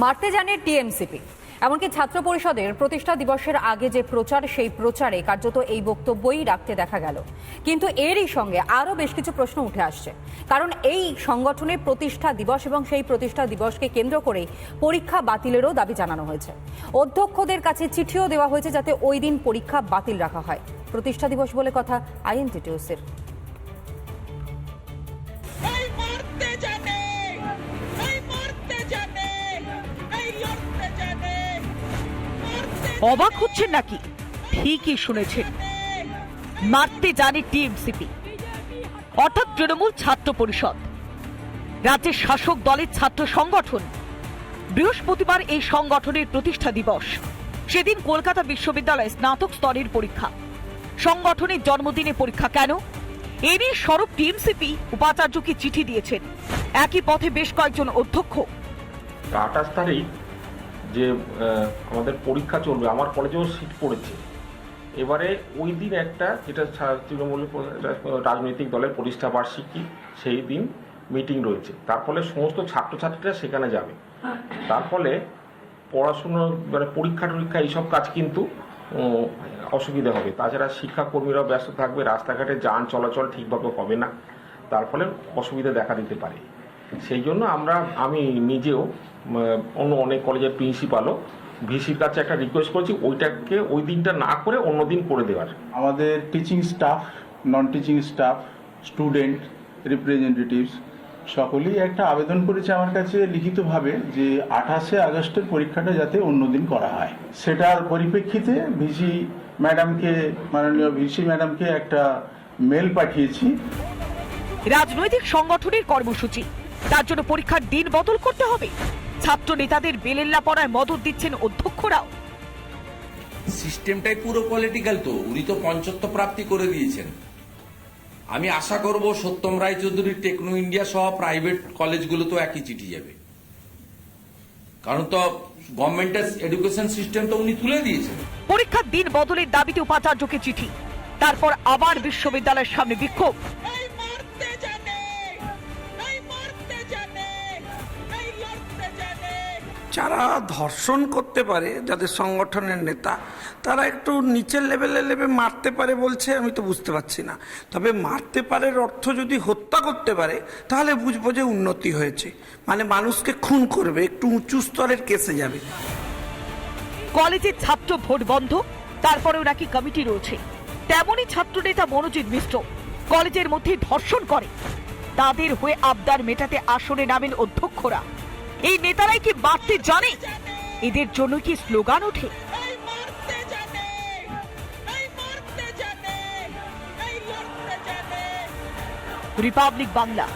মারতে জানে টিএমসিপি। এমনকি ছাত্র পরিষদের প্রতিষ্ঠা দিবসের আগে যে প্রচার, সেই প্রচারে কার্যত এই বক্তব্যই রাখতে দেখা গেল। কিন্তু এরই সঙ্গে আরও বেশ কিছু প্রশ্ন উঠে আসছে। কারণ এই সংগঠনের প্রতিষ্ঠা দিবস এবং সেই প্রতিষ্ঠা দিবসকে কেন্দ্র করে পরীক্ষা বাতিলেরও দাবি জানানো হয়েছে। অধ্যক্ষদের কাছে চিঠিও দেওয়া হয়েছে যাতে ওই দিন পরীক্ষা বাতিল রাখা হয়। প্রতিষ্ঠা দিবস বলে কথা আইএনটিটিউসির। অবাক হচ্ছেন নাকি? ঠিকই শুনেছেন। মারতে জানে টিএমসিপি। অর্থাৎ তৃণমূল ছাত্র পরিষদ। রাজ্যের শাসক দলের ছাত্র সংগঠন। বৃহস্পতিবার এই সংগঠনের প্রতিষ্ঠা দিবস। সেদিন কলকাতা বিশ্ববিদ্যালয়ে স্নাতক স্তরের পরীক্ষা। সংগঠনের জন্মদিনে পরীক্ষা কেন? এ নিয়ে সরব টিএমসিপি উপাচার্যকে চিঠি দিয়েছেন। একই পথে বেশ কয়েকজন অধ্যক্ষ। তারিখ যে আমাদের পরীক্ষা চলবে, আমার কলেজেও সিট পড়েছে। এবারে ওই দিন একটা, যেটা তৃণমূল রাজনৈতিক দলের প্রতিষ্ঠা বার্ষিকী, সেই দিন মিটিং রয়েছে। তার ফলে সমস্ত ছাত্রছাত্রীরা সেখানে যাবে। তার ফলে পড়াশুনো মানে পরীক্ষা টরীক্ষা এইসব কাজ কিন্তু অসুবিধা হবে। তাছাড়া শিক্ষাকর্মীরাও ব্যস্ত থাকবে, রাস্তাঘাটে যান চলাচল ঠিকভাবে হবে না। তার ফলে অসুবিধা দেখা দিতে পারে। সেই জন্য আমরা, আমি নিজেও অন্য অনেক কলেজের প্রিন্সিপালও ভিসির কাছে একটা রিকোয়েস্ট করেছি ওইটাকে ওই দিনটা না করে অন্য দিন করে দেওয়ার। আমাদের teaching staff non teaching staff student representatives সকলেই একটা আবেদন করেছে আমার কাছে লিখিতভাবে যে আঠাশে আগস্টের পরীক্ষাটা যাতে অন্যদিন করা হয়। সেটার পরিপ্রেক্ষিতে ভিসি ম্যাডামকে মাননীয় ভিসি ম্যাডামকে একটা মেল পাঠিয়েছি। রাজনৈতিক সংগঠনের কর্মসূচি। তার জন্য পরীক্ষার দিন বদল করতে হবে। ছাত্র নেতাদের বেলেল্লা পড়ায় মদত দিচ্ছেন অধ্যক্ষরাও। সিস্টেমটাই পুরো পলিটিক্যাল তো উনি তো পঞ্চত্ব প্রাপ্তি করে দিয়েছেন। আমি আশা করব সত্যম রায়চৌধুরী টেকনো ইন্ডিয়া সহ প্রাইভেট কলেজগুলো তো একই চিঠি যাবে। কারণ তো গভর্নমেন্টের এডুকেশন সিস্টেম তো উনি তুলে দিয়েছেন। পরীক্ষার দিন বদলের দাবিতে উপাচার্যকে চিঠি। তারপর আবার বিশ্ববিদ্যালয়ের সামনে বিক্ষোভ। যারা ধর্ষণ করতে পারে, যাদের সংগঠনের নেতা, তারা একটু নিচের লেভেলে লেভে মারতে পারে বলছে, আমি তো বুঝতে পারছি না। তবে মারতে পারে অর্থ যদি হত্যা করতে পারে, তাহলে বুঝব যে উন্নতি হয়েছে। মানে মানুষকে খুন করবে, একটু উঁচু স্তরের কেসে যাবে। কলেজের ছাত্র ভোট বন্ধ, তারপরেও নাকি কমিটি রয়েছে। তেমনই ছাত্র নেতা মনোজিৎ মিশ্র কলেজের মধ্যে ধর্ষণ করে। তাদের হয়ে আবদার মেটাতে আসনে নামেন অধ্যক্ষরা। এই নেতারাই কি বাড়তে জানে? এদের জন্য কি স্লোগান ওঠে? রিপাবলিক বাংলা।